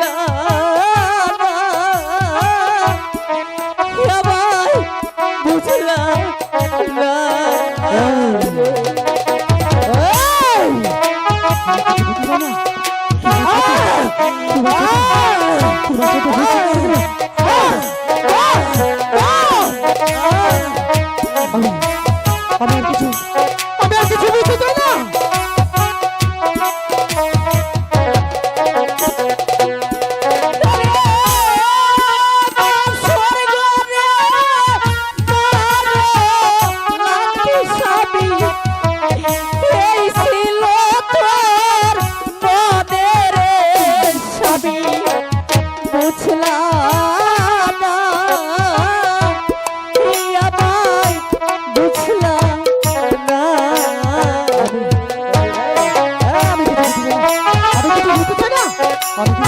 Wow!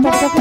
Thank you.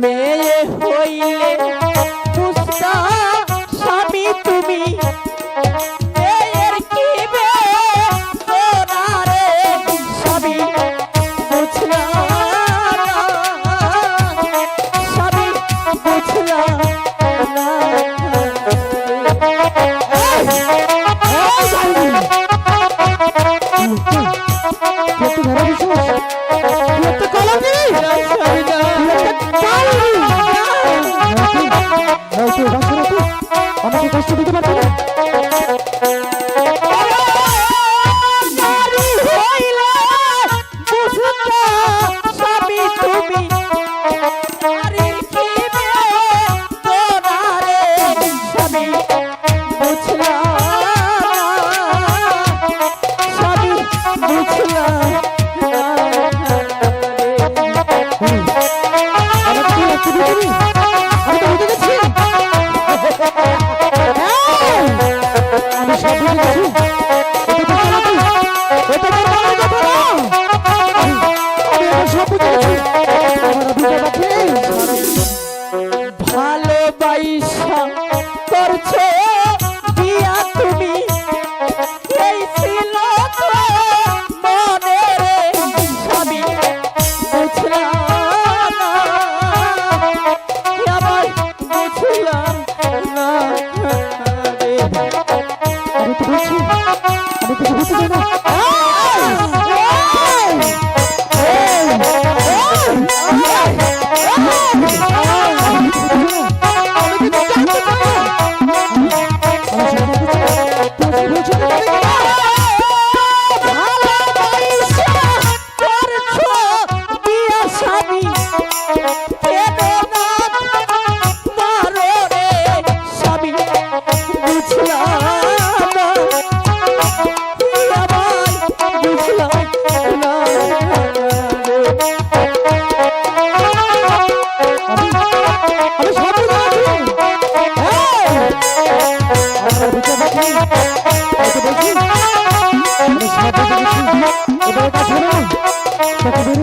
মেয়ে হইলে স্বামী তুমি। আমাকে কষ্ট দিতে পারবে আমি গেছি এবার কাছে না তোকে